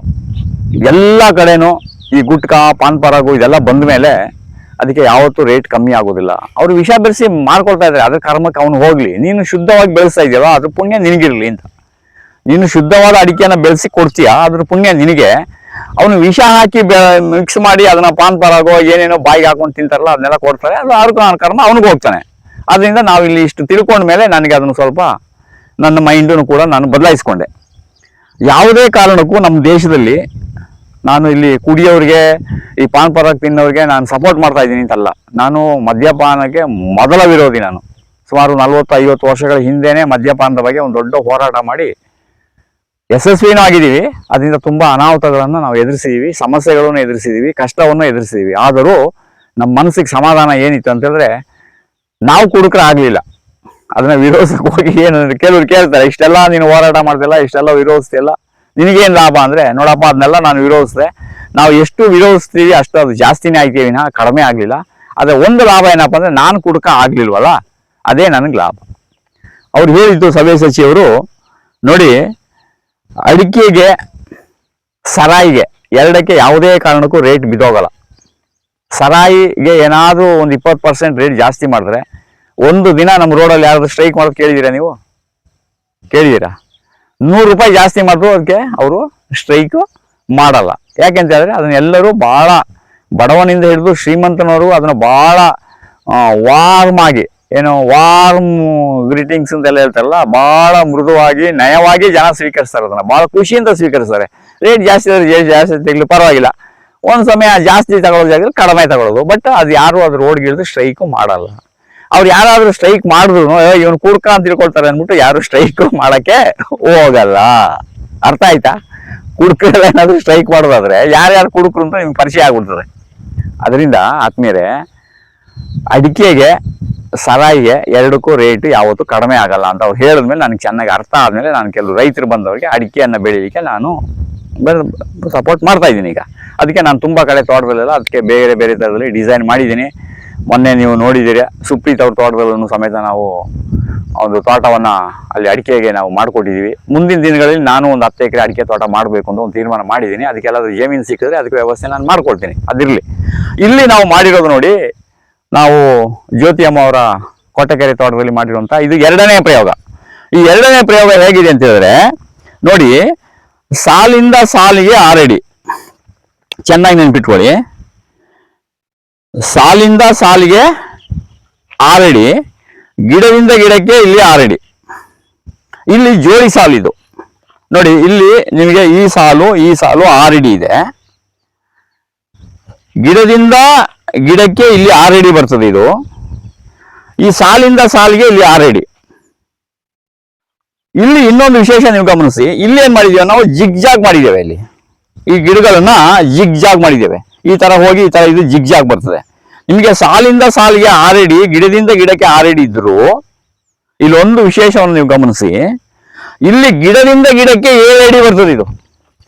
ಎಲ್ಲ ಕಡೆನೂ ಈ ಗುಟ್ಕಾ ಪಾನ್ ಪರಾಗು ಇದೆಲ್ಲ ಬಂದ ಮೇಲೆ ಅದಕ್ಕೆ ಯಾವತ್ತೂ ರೇಟ್ ಕಮ್ಮಿ ಆಗೋದಿಲ್ಲ. ಅವ್ರು ವಿಷ ಬೆರೆಸಿ ಮಾರ್ಕೊಳ್ತಾ ಇದ್ದಾರೆ ಅದ್ರ ಕರ್ಮಕ್ಕೆ ಅವನು ಹೋಗ್ಲಿ. ನೀನು ಶುದ್ಧವಾಗಿ ಬೆಳೆಸ್ತಾ ಇದೆಯಲ್ಲ ಅದ್ರ ಪುಣ್ಯ ನಿನಗಿರ್ಲಿ ಅಂತ. ನೀನು ಶುದ್ಧವಾದ ಅಡಿಕೆಯನ್ನು ಬೆಳೆಸಿ ಕೊಡ್ತೀಯ, ಅದ್ರ ಪುಣ್ಯ ನಿನಗೆ. ಅವನು ವಿಷ ಹಾಕಿ ಮಿಕ್ಸ್ ಮಾಡಿ ಅದನ್ನ ಪಾನ್ ಪರಾಗೋ, ಏನೇನೋ ಬಾಯಿಗೆ ಹಾಕೊಂಡು ತಿಂತಾರಲ್ಲ, ಅದನ್ನೆಲ್ಲ ಕೊಡ್ತಾರೆ. ಅದು ಆರು ಕರ್ಮ ಅವನಿಗೆ ಹೋಗ್ತಾನೆ. ಅದರಿಂದ ನಾವು ಇಲ್ಲಿ ಇಷ್ಟು ತಿಳ್ಕೊಂಡ ಮೇಲೆ ನನಗೆ ಅದನ್ನು ಸ್ವಲ್ಪ ನನ್ನ ಮೈಂಡನ್ನು ಕೂಡ ನಾನು ಬದಲಾಯಿಸ್ಕೊಂಡೆ. ಯಾವುದೇ ಕಾರಣಕ್ಕೂ ನಮ್ಮ ದೇಶದಲ್ಲಿ ನಾನು ಇಲ್ಲಿ ಕುಡಿಯೋರಿಗೆ, ಈ ಪಾನ್ ಪರಾಗ್ ತಿನ್ನೋರಿಗೆ ನಾನು ಸಪೋರ್ಟ್ ಮಾಡ್ತಾ ಇದ್ದೀನಿ ಅಂತಲ್ಲ. ನಾನು ಮದ್ಯಪಾನಕ್ಕೆ ಮೊದಲ ವಿರೋಧಿ ನಾನು. ಸುಮಾರು ನಲವತ್ತು ಐವತ್ತು ವರ್ಷಗಳ ಹಿಂದೆನೇ ಮದ್ಯಪಾನದ ಬಗ್ಗೆ ಒಂದು ದೊಡ್ಡ ಹೋರಾಟ ಮಾಡಿ ಯಶಸ್ವಿನೂ ಆಗಿದ್ದೀವಿ. ಅದರಿಂದ ತುಂಬ ಅನಾಹುತಗಳನ್ನು ನಾವು ಎದುರಿಸಿದೀವಿ, ಸಮಸ್ಯೆಗಳನ್ನು ಎದುರಿಸಿದೀವಿ, ಕಷ್ಟವನ್ನು ಎದುರಿಸಿದೀವಿ. ಆದರೂ ನಮ್ಮ ಮನಸ್ಸಿಗೆ ಸಮಾಧಾನ ಏನಿತ್ತು ಅಂತ ಹೇಳಿದ್ರೆ ನಾವು ಕುಡುಕ್ರೆ ಆಗಲಿಲ್ಲ. ಅದನ್ನ ವಿರೋಧಕ್ಕೆ ಹೋಗಿ ಏನಂದ್ರೆ ಕೆಲವರು ಕೇಳ್ತಾರೆ, ಇಷ್ಟೆಲ್ಲ ನೀನು ಹೋರಾಟ ಮಾಡ್ತಿಲ್ಲ, ಇಷ್ಟೆಲ್ಲ ವಿರೋಧಿಸ್ತಿಲ್ಲ. ನಿನಗೇನು ಲಾಭ ಅಂದರೆ, ನೋಡಪ್ಪ, ಅದನ್ನೆಲ್ಲ ನಾನು ವಿರೋಧಿಸಿದೆ. ನಾವು ಎಷ್ಟು ವಿರೋಧಿಸ್ತೀವಿ ಅಷ್ಟು ಅದು ಜಾಸ್ತಿನೇ ಆಗ್ತೀವಿ ನಾ ಕಡಿಮೆ ಆಗಲಿಲ್ಲ. ಆದರೆ ಒಂದು ಲಾಭ ಏನಪ್ಪ ಅಂದರೆ, ನಾನು ಕುಡ್ಕ ಆಗಲಿಲ್ವಲ್ಲ? ಅದೇ ನನಗೆ ಲಾಭ. ಅವ್ರು ಹೇಳಿದ್ದು ಸಭೆ ಸಚಿವರು, ನೋಡಿ, ಅಡಿಕೆಗೆ, ಸರಾಯಿಗೆ, ಎರಡಕ್ಕೆ ಯಾವುದೇ ಕಾರಣಕ್ಕೂ ರೇಟ್ ಬಿದ್ದೋಗಲ್ಲ. ಸರಾಯಿಗೆ ಏನಾದರೂ ಒಂದು ಇಪ್ಪತ್ತು ಪರ್ಸೆಂಟ್ ರೇಟ್ ಜಾಸ್ತಿ ಮಾಡಿದ್ರೆ, ಒಂದು ದಿನ ನಮ್ಮ ರೋಡಲ್ಲಿ ಯಾರಾದರೂ ಸ್ಟ್ರೈಕ್ ಮಾಡೋದು ಕೇಳಿದ್ದೀರಾ ನೀವು? ಕೇಳಿದ್ದೀರಾ ನೂರು ರೂಪಾಯಿ ಜಾಸ್ತಿ ಮಾಡಿದ್ರು ಅದಕ್ಕೆ ಅವರು ಸ್ಟ್ರೈಕು ಮಾಡಲ್ಲ. ಯಾಕೆಂತ ಹೇಳಿದ್ರೆ ಅದನ್ನ ಎಲ್ಲರೂ ಭಾಳ ಬಡವನಿಂದ ಹಿಡಿದು ಶ್ರೀಮಂತನವರು ಅದನ್ನ ಭಾಳ ವಾರ್ಮ್ ಆಗಿ, ಏನು ವಾರ್ಮ್ ಗ್ರೀಟಿಂಗ್ಸ್ ಅಂತೆಲ್ಲ ಹೇಳ್ತಾರಲ್ಲ ಭಾಳ ಮೃದುವಾಗಿ, ನಯವಾಗಿ ಜನ ಸ್ವೀಕರಿಸ್ತಾರೆ ಅದನ್ನ. ಭಾಳ ಖುಷಿಯಿಂದ ಸ್ವೀಕರಿಸ್ತಾರೆ. ರೇಟ್ ಜಾಸ್ತಿ ಆದ್ರೆ ಜಾಸ್ತಿ ತೆಗಲಿ, ಪರವಾಗಿಲ್ಲ. ಒಂದು ಸಮಯ ಜಾಸ್ತಿ ತಗೊಳ್ಳೋದು ಜಾಗದಲ್ಲಿ ಕಡಿಮೆ ತಗೊಳ್ಳೋದು ಬಟ್ ಅದು ಯಾರು ಅದು ರೋಡ್ಗಿಳಿದು ಸ್ಟ್ರೈಕು ಮಾಡಲ್ಲ. ಅವ್ರು ಯಾರಾದ್ರೂ ಸ್ಟ್ರೈಕ್ ಮಾಡಿದ್ರು ಇವನು ಕುಡ್ಕ ಅಂತ ತಿಳ್ಕೊಳ್ತಾರೆ ಅಂದ್ಬಿಟ್ಟು ಯಾರು ಸ್ಟ್ರೈಕ್ ಮಾಡಕ್ಕೆ ಹೋಗಲ್ಲ. ಅರ್ಥ ಆಯ್ತಾ? ಕುಡ್ಕಲ್ಲ ಏನಾದ್ರು ಸ್ಟ್ರೈಕ್ ಮಾಡೋದಾದ್ರೆ ಯಾರ್ಯಾರು ಕುಡುಕ್ರು ಅಂತ ನಿಮ್ಗೆ ಪರಿಚಯ ಆಗ್ಬಿಡ್ತದೆ. ಅದರಿಂದ ಆತ್ಮೀಯರೇ, ಅಡಿಕೆಗೆ, ಸರಾಯಿಗೆ ಎರಡಕ್ಕೂ ರೇಟ್ ಯಾವತ್ತೂ ಕಡಿಮೆ ಆಗಲ್ಲ ಅಂತ ಅವ್ರು ಹೇಳಿದ್ಮೇಲೆ ನನಗೆ ಚೆನ್ನಾಗಿ ಅರ್ಥ ಆದ್ಮೇಲೆ ನಾನು ಕೆಲವು ರೈತರು ಬಂದವರಿಗೆ ಅಡಿಕೆಯನ್ನು ಬೆಳೀಲಿಕ್ಕೆ ನಾನು ಸಪೋರ್ಟ್ ಮಾಡ್ತಾ ಇದ್ದೀನಿ ಈಗ. ಅದಕ್ಕೆ ನಾನು ತುಂಬ ಕಡೆ ತೋಟದಲ್ಲೆಲ್ಲ ಅದಕ್ಕೆ ಬೇರೆ ಬೇರೆ ಥರದಲ್ಲಿ ಡಿಸೈನ್ ಮಾಡಿದ್ದೀನಿ. ಮೊನ್ನೆ ನೀವು ನೋಡಿದ್ದೀರಿ, ಸುಪ್ರೀತ್ ಅವ್ರ ತೋಟದಲ್ಲೂ ಸಮೇತ ನಾವು ಒಂದು ತೋಟವನ್ನ ಅಲ್ಲಿ ಅಡಿಕೆಗೆ ನಾವು ಮಾಡಿಕೊಟ್ಟಿದ್ದೀವಿ. ಮುಂದಿನ ದಿನಗಳಲ್ಲಿ ನಾನು ಒಂದು ಹತ್ತು ಎಕರೆ ಅಡಿಕೆ ತೋಟ ಮಾಡಬೇಕು ಅಂತ ಒಂದು ತೀರ್ಮಾನ ಮಾಡಿದ್ದೀನಿ. ಅದಕ್ಕೆಲ್ಲಾದ್ರೂ ಜಮೀನು ಸಿಕ್ಕಿದ್ರೆ ಅದಕ್ಕೆ ವ್ಯವಸ್ಥೆ ನಾನು ಮಾಡ್ಕೊಳ್ತೀನಿ ಅದಿರಲಿ. ಇಲ್ಲಿ ನಾವು ಮಾಡಿರೋದು ನೋಡಿ, ನಾವು ಜ್ಯೋತಿ ಅಮ್ಮ ಅವರ ಕೊಟ್ಟಕೆರೆ ತೋಟದಲ್ಲಿ ಮಾಡಿರುವಂಥ ಇದು ಎರಡನೇ ಪ್ರಯೋಗ. ಈ ಎರಡನೇ ಪ್ರಯೋಗ ಹೇಗಿದೆ ಅಂತ ಹೇಳಿದ್ರೆ, ನೋಡಿ, ಸಾಲಿಂದ ಸಾಲಿಗೆ ಆರಡಿ. ಚೆನ್ನಾಗಿ ನೆನ್ಪಿಟ್ಕೊಳ್ಳಿ. ಸಾಲಿಂದ ಸಾಲಿಗೆ ಆರಡಿ, ಗಿಡದಿಂದ ಗಿಡಕ್ಕೆ ಇಲ್ಲಿ ಆರಡಿ. ಇಲ್ಲಿ ಜೋಡಿ ಸಾಲಿದು ನೋಡಿ, ಇಲ್ಲಿ ನಿಮಗೆ ಈ ಸಾಲು ಈ ಸಾಲು ಆರಡಿ ಇದೆ. ಗಿಡದಿಂದ ಗಿಡಕ್ಕೆ ಇಲ್ಲಿ ಆರಡಿ ಬರ್ತದೆ ಇದು. ಈ ಸಾಲಿಂದ ಸಾಲಿಗೆ ಇಲ್ಲಿ ಆರಡಿ. ಇಲ್ಲಿ ಇನ್ನೊಂದು ವಿಶೇಷ ನೀವು ಗಮನಿಸಿ, ಇಲ್ಲಿ ಏನ್ ಮಾಡಿದ್ದೇವೆ ನಾವು ಜಿಗ್ ಜಾಗ್ ಮಾಡಿದ್ದೇವೆ ಇಲ್ಲಿ. ಈ ಗಿಡಗಳನ್ನ ಜಿಗ್ ಜಾಗ್ ಮಾಡಿದ್ದೇವೆ. ಈ ತರ ಹೋಗಿ ಈ ತರ ಇದು ಜಿಗ್ಜಾಗ್ ಬರ್ತದೆ. ನಿಮಗೆ ಸಾಲಿಂದ ಸಾಲಿಗೆ ಆರಡಿ, ಗಿಡದಿಂದ ಗಿಡಕ್ಕೆ ಆರಡಿ ಇದ್ರು ಇಲ್ಲೊಂದು ವಿಶೇಷವನ್ನು ನೀವು ಗಮನಿಸಿ. ಇಲ್ಲಿ ಗಿಡದಿಂದ ಗಿಡಕ್ಕೆ ಏಳು ಅಡಿ ಬರ್ತದೆ ಇದು.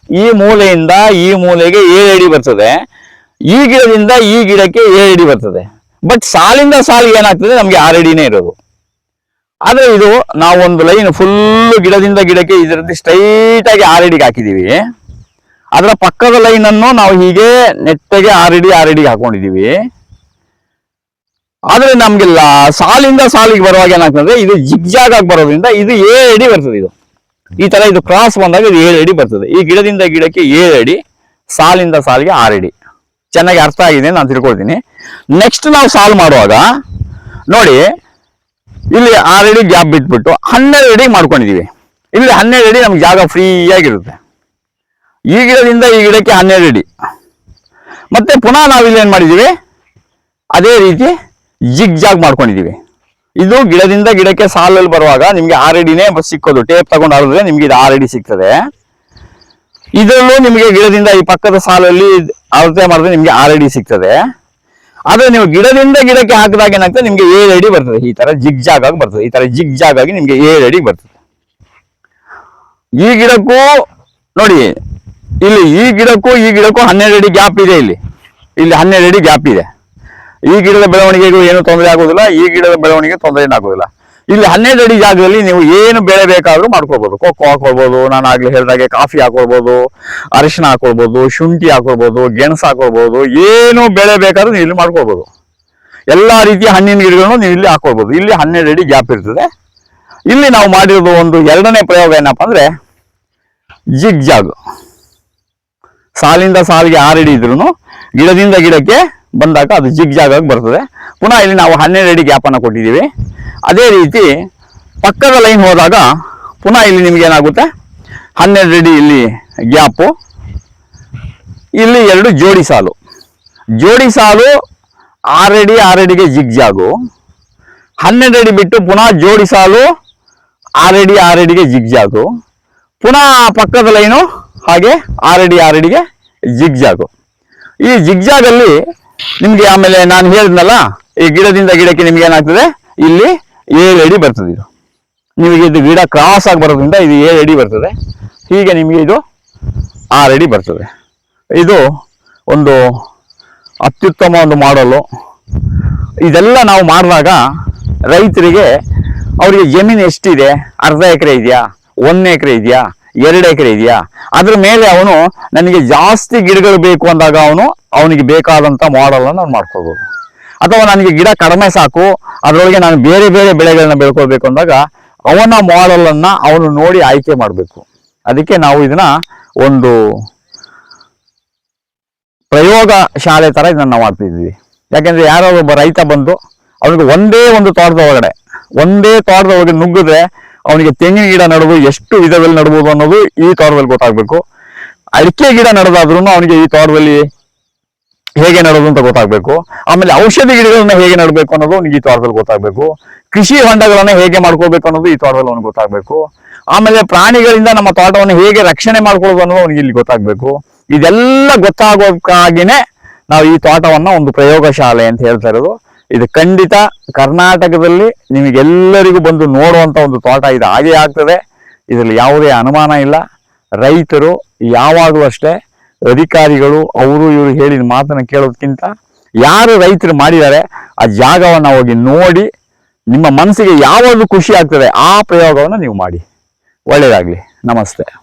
ಈ ಮೂಲೆಯಿಂದ ಈ ಮೂಲೆಗೆ ಏಳು ಅಡಿ ಬರ್ತದೆ. ಈ ಗಿಡದಿಂದ ಈ ಗಿಡಕ್ಕೆ ಏಳು ಅಡಿ ಬರ್ತದೆ. ಬಟ್ ಸಾಲಿಂದ ಸಾಲಿಗೆ ಏನಾಗ್ತದೆ? ನಮಗೆ ಆರಡಿನೇ ಇರೋದು. ಆದರೆ ಇದು ನಾವು ಒಂದು ಲೈನ್ ಫುಲ್ ಗಿಡದಿಂದ ಗಿಡಕ್ಕೆ ಇದರಲ್ಲಿ ಸ್ಟ್ರೈಟ್ ಆಗಿ ಆರಡಿಗೆ ಹಾಕಿದೀವಿ. ಅದರ ಪಕ್ಕದ ಲೈನ್ ಅನ್ನು ನಾವು ಹೀಗೆ ನೆಟ್ಟಗೆ ಆರು ಅಡಿ ಆರು ಅಡಿಗೆ ಹಾಕೊಂಡಿದೀವಿ ಆದ್ರೆ ನಮ್ಗೆ ಸಾಲಿಂದ ಸಾಲಿಗೆ ಬರುವಾಗ ಏನಾಗ್ತದೆ, ಇದು ಜಿಗ್ಜಾಗ್ ಆಗಿ ಬರೋದ್ರಿಂದ ಇದು ಏಳು ಅಡಿ ಬರ್ತದೆ ಇದು. ಈ ತರ ಇದು ಕ್ರಾಸ್ ಬಂದಾಗ ಇದು ಏಳು ಅಡಿ ಬರ್ತದೆ. ಈ ಗಿಡದಿಂದ ಗಿಡಕ್ಕೆ ಏಳು ಅಡಿ, ಸಾಲಿಂದ ಸಾಲಿಗೆ ಆರು ಅಡಿ. ಚೆನ್ನಾಗಿ ಅರ್ಥ ಆಗಿದೆ ನಾನು ತಿಳ್ಕೊಳ್ತೀನಿ. ನೆಕ್ಸ್ಟ್ ನಾವು ಸಾಲ್ವ್ ಮಾಡುವಾಗ, ನೋಡಿ, ಇಲ್ಲಿ ಆರು ಅಡಿ ಗ್ಯಾಪ್ ಬಿಟ್ಬಿಟ್ಟು ಹನ್ನೆರಡು ಅಡಿ ಮಾಡ್ಕೊಂಡಿದೀವಿ ಇಲ್ಲಿ ಹನ್ನೆರಡು ಅಡಿ ನಮ್ಗೆ ಜಾಗ ಫ್ರೀ ಆಗಿರುತ್ತೆ. ಈ ಗಿಡದಿಂದ ಈ ಗಿಡಕ್ಕೆ ಹನ್ನೆರಡು ಅಡಿ. ಮತ್ತೆ ಪುನಃ ನಾವು ಇಲ್ಲಿ ಏನ್ ಮಾಡಿದೀವಿ ಅದೇ ರೀತಿ ಜಿಗ್ ಜಾಗ್ ಮಾಡ್ಕೊಂಡಿದೀವಿ ಇದು ಗಿಡದಿಂದ ಗಿಡಕ್ಕೆ ಸಾಲಲ್ಲಿ ಬರುವಾಗ ನಿಮ್ಗೆ ಆರ್ ಅಡಿನೇ ಸಿಕ್ಕೋದು. ಟೇಪ್ ತಗೊಂಡು ಹರಿದ್ರೆ ನಿಮ್ಗೆ ಇದು ಆರ್ ಅಡಿ ಸಿಗ್ತದೆ. ಇದರಲ್ಲೂ ನಿಮಗೆ ಗಿಡದಿಂದ ಈ ಪಕ್ಕದ ಸಾಲಲ್ಲಿ ಅಳತೆ ಮಾಡಿದ್ರೆ ನಿಮ್ಗೆ ಆರ್ ಅಡಿ ಸಿಗ್ತದೆ. ಆದ್ರೆ ನೀವು ಗಿಡದಿಂದ ಗಿಡಕ್ಕೆ ಹಾಕಿದಾಗ ಏನಾಗ್ತದೆ? ನಿಮ್ಗೆ ಏಳು ಅಡಿ ಬರ್ತದೆ. ಈ ತರ ಜಿಗ್ ಜಾಗ್ ಆಗಿ ಬರ್ತದೆ. ಈ ತರ ಜಿಗ್ ಜಾಗ್ ಆಗಿ ನಿಮ್ಗೆ ಏಳು ಅಡಿ ಬರ್ತದೆ. ಈ ಗಿಡಕ್ಕೂ ನೋಡಿ ಇಲ್ಲಿ ಈ ಗಿಡಕ್ಕೂ ಈ ಗಿಡಕ್ಕೂ ಹನ್ನೆರಡು ಅಡಿ ಗ್ಯಾಪ್ ಇದೆ ಇಲ್ಲಿ. ಇಲ್ಲಿ ಹನ್ನೆರಡು ಅಡಿ ಗ್ಯಾಪ್ ಇದೆ. ಈ ಗಿಡದ ಬೆಳವಣಿಗೆಗೂ ಏನು ತೊಂದರೆ ಆಗೋದಿಲ್ಲ, ಈ ಗಿಡದ ಬೆಳವಣಿಗೆ ತೊಂದರೆ ಆಗೋದಿಲ್ಲ. ಇಲ್ಲಿ ಹನ್ನೆರಡು ಅಡಿ ಜಾಗದಲ್ಲಿ ನೀವು ಏನು ಬೆಳೆ ಬೇಕಾದ್ರೂ ಮಾಡ್ಕೊಳ್ಬೋದು ಕೊಕ್ಕೋ ಹಾಕೊಳ್ಬೋದು, ನಾನು ಆಗ್ಲೇ ಹೇಳಿದಾಗೆ ಕಾಫಿ ಹಾಕೊಳ್ಬೋದು ಅರಿಶಿನ ಹಾಕೊಳ್ಬೋದು, ಶುಂಠಿ ಹಾಕೊಳ್ಬೋದು, ಗೆಣಸು ಹಾಕೊಳ್ಬೋದು, ಏನು ಬೆಳೆ ಬೇಕಾದ್ರೂ ನೀವು ಇಲ್ಲಿ ಮಾಡ್ಕೊಳ್ಬೋದು. ಎಲ್ಲಾ ರೀತಿಯ ಹಣ್ಣಿನ ಗಿಡಗಳನ್ನು ನೀವು ಇಲ್ಲಿ ಹಾಕೊಳ್ಬೋದು. ಇಲ್ಲಿ ಹನ್ನೆರಡು ಅಡಿ ಗ್ಯಾಪ್ ಇರ್ತದೆ. ಇಲ್ಲಿ ನಾವು ಮಾಡಿರೋದು ಒಂದು ಎರಡನೇ ಪ್ರಯೋಗ ಏನಪ್ಪ ಅಂದ್ರೆ ಜಿಗ್ ಜಾಗ್ ಸಾಲಿಂದ ಸಾಲಿಗೆ ಆರು ಅಡಿ ಇದ್ರು ಗಿಡದಿಂದ ಗಿಡಕ್ಕೆ ಬಂದಾಗ ಅದು ಜಿಗ್ ಜಾಗ ಬರ್ತದೆ. ಪುನಃ ಇಲ್ಲಿ ನಾವು ಹನ್ನೆರಡು ಅಡಿ ಗ್ಯಾಪನ್ನು ಕೊಟ್ಟಿದ್ದೀವಿ. ಅದೇ ರೀತಿ ಪಕ್ಕದ ಲೈನ್ ಹೋದಾಗ ಪುನಃ ಇಲ್ಲಿ ನಿಮ್ಗೆ ಏನಾಗುತ್ತೆ? ಹನ್ನೆರಡು ಅಡಿ ಇಲ್ಲಿ ಗ್ಯಾಪು ಇಲ್ಲಿ ಎರಡು ಜೋಡಿ ಸಾಲು. ಜೋಡಿ ಸಾಲು ಆರಡಿ ಆರಡಿಗೆ ಜಿಗ್ ಜಾಗು ಹನ್ನೆರಡು ಅಡಿ ಬಿಟ್ಟು ಪುನಃ ಜೋಡಿ ಸಾಲು ಆರಡಿ ಆರಡಿಗೆ ಜಿಗ್ ಜಾಗು ಪುನಃ ಪಕ್ಕದ ಲೈನು ಹಾಗೆ ಆರಡಿ ಆರಡಿಗೆ ಜಿಗ್ ಜಾಗು ಈ ಜಿಗ್ಜಾಗಲ್ಲಿ ನಿಮ್ಗೆ ಆಮೇಲೆ ನಾನು ಹೇಳಿದ್ನಲ್ಲ, ಈ ಗಿಡದಿಂದ ಗಿಡಕ್ಕೆ ನಿಮ್ಗೆ ಏನಾಗ್ತದೆ? ಇಲ್ಲಿ ಏಳು ಅಡಿ ಬರ್ತದೆ ಇದು. ನಿಮಗೆ ಇದು ಗಿಡ ಕ್ರಾಸ್ ಆಗಿ ಬರೋದ್ರಿಂದ ಇದು ಏಳು ಅಡಿ ಬರ್ತದೆ. ಹೀಗೆ ನಿಮಗೆ ಇದು ಆರು ಅಡಿ ಬರ್ತದೆ. ಇದು ಒಂದು ಅತ್ಯುತ್ತಮ ಒಂದು ಮಾಡಲು ಇದೆಲ್ಲ ನಾವು ಮಾಡಿದಾಗ ರೈತರಿಗೆ ಅವರಿಗೆ ಜಮೀನು ಎಷ್ಟಿದೆ? ಅರ್ಧ ಎಕರೆ ಇದೆಯಾ? ಒಂದು ಎಕರೆ ಇದೆಯಾ? ಎರಡು ಎಕರೆ ಇದೆಯಾ? ಅದ್ರ ಮೇಲೆ ಅವನು ನನಗೆ ಜಾಸ್ತಿ ಗಿಡಗಳು ಬೇಕು ಅಂದಾಗ ಅವನು ಅವನಿಗೆ ಬೇಕಾದಂತ ಮಾಡೆಲನ್ನು ಅವ್ನು ಮಾಡ್ಕೋಬಹುದು ಅಥವಾ ನನಗೆ ಗಿಡ ಕಡಿಮೆ ಸಾಕು, ಅದರೊಳಗೆ ನಾನು ಬೇರೆ ಬೇರೆ ಬೆಳೆಗಳನ್ನ ಬೆಳ್ಕೊಳ್ಬೇಕು ಅಂದಾಗ ಅವನ ಮಾಡೆಲನ್ನು ಅವನು ನೋಡಿ ಆಯ್ಕೆ ಮಾಡಬೇಕು. ಅದಕ್ಕೆ ನಾವು ಇದನ್ನ ಒಂದು ಪ್ರಯೋಗ ಶಾಲೆ ತರ ಇದನ್ನ ನಾವು ಮಾಡ್ತಿದ್ವಿ ಯಾಕಂದ್ರೆ ಯಾರೋ ಒಬ್ಬ ರೈತ ಬಂದು, ಅವನಿಗೆ ಒಂದೇ ಒಂದು ತೋಟದ ಒಳಗಡೆ, ಒಂದೇ ತೋಟದ ಒಳಗೆ ನುಗ್ಗಿದ್ರೆ ಅವನಿಗೆ ತೆಂಗಿನ ಗಿಡ ನಡುವುದು ಎಷ್ಟು ವಿಧದಲ್ಲಿ ನಡಬಹುದು ಅನ್ನೋದು ಈ ತೋಟದಲ್ಲಿ ಗೊತ್ತಾಗ್ಬೇಕು. ಅಡಿಕೆ ಗಿಡ ನಡೆದಾದ್ರೂ ಅವನಿಗೆ ಈ ತೋಟದಲ್ಲಿ ಹೇಗೆ ನಡೋದು ಅಂತ ಗೊತ್ತಾಗ್ಬೇಕು. ಆಮೇಲೆ ಔಷಧಿ ಗಿಡಗಳನ್ನ ಹೇಗೆ ನಡಬೇಕು ಅನ್ನೋದು ಅವನಿಗೆ ಈ ತೋಟದಲ್ಲಿ ಗೊತ್ತಾಗ್ಬೇಕು. ಕೃಷಿ ಹೊಂಡಗಳನ್ನ ಹೇಗೆ ಮಾಡ್ಕೋಬೇಕು ಅನ್ನೋದು ಈ ತೋಟದಲ್ಲಿ ಅವನಿಗೆ ಗೊತ್ತಾಗ್ಬೇಕು. ಆಮೇಲೆ ಪ್ರಾಣಿಗಳಿಂದ ನಮ್ಮ ತೋಟವನ್ನು ಹೇಗೆ ರಕ್ಷಣೆ ಮಾಡ್ಕೊಳ್ಳೋದು ಅನ್ನೋದು ಅವನಿಗೆ ಇಲ್ಲಿ ಗೊತ್ತಾಗ್ಬೇಕು. ಇದೆಲ್ಲ ಗೊತ್ತಾಗೋಕ್ಕಾಗಿನೇ ನಾವು ಈ ತೋಟವನ್ನ ಒಂದು ಪ್ರಯೋಗಶಾಲೆ ಅಂತ ಹೇಳ್ತಾ ಇರೋದು. ಇದು ಖಂಡಿತ ಕರ್ನಾಟಕದಲ್ಲಿ ನಿಮಗೆಲ್ಲರಿಗೂ ಬಂದು ನೋಡುವಂಥ ಒಂದು ತೋಟ ಇದು ಹಾಗೆ ಆಗ್ತದೆ. ಇದರಲ್ಲಿ ಯಾವುದೇ ಅನುಮಾನ ಇಲ್ಲ. ರೈತರು ಯಾವಾಗಲೂ ಅಷ್ಟೇ ಅಧಿಕಾರಿಗಳು ಅವರು ಇವರು ಹೇಳಿದ ಮಾತನ್ನು ಕೇಳೋದಕ್ಕಿಂತ ಯಾರು ರೈತರು ಮಾಡಿದ್ದಾರೆ ಆ ಜಾಗವನ್ನು ಹೋಗಿ ನೋಡಿ ನಿಮ್ಮ ಮನಸ್ಸಿಗೆ ಯಾವಾಗಲೂ ಖುಷಿ ಆಗ್ತದೆ ಆ ಪ್ರಯೋಗವನ್ನು ನೀವು ಮಾಡಿ. ಒಳ್ಳೆಯದಾಗಲಿ. ನಮಸ್ತೆ.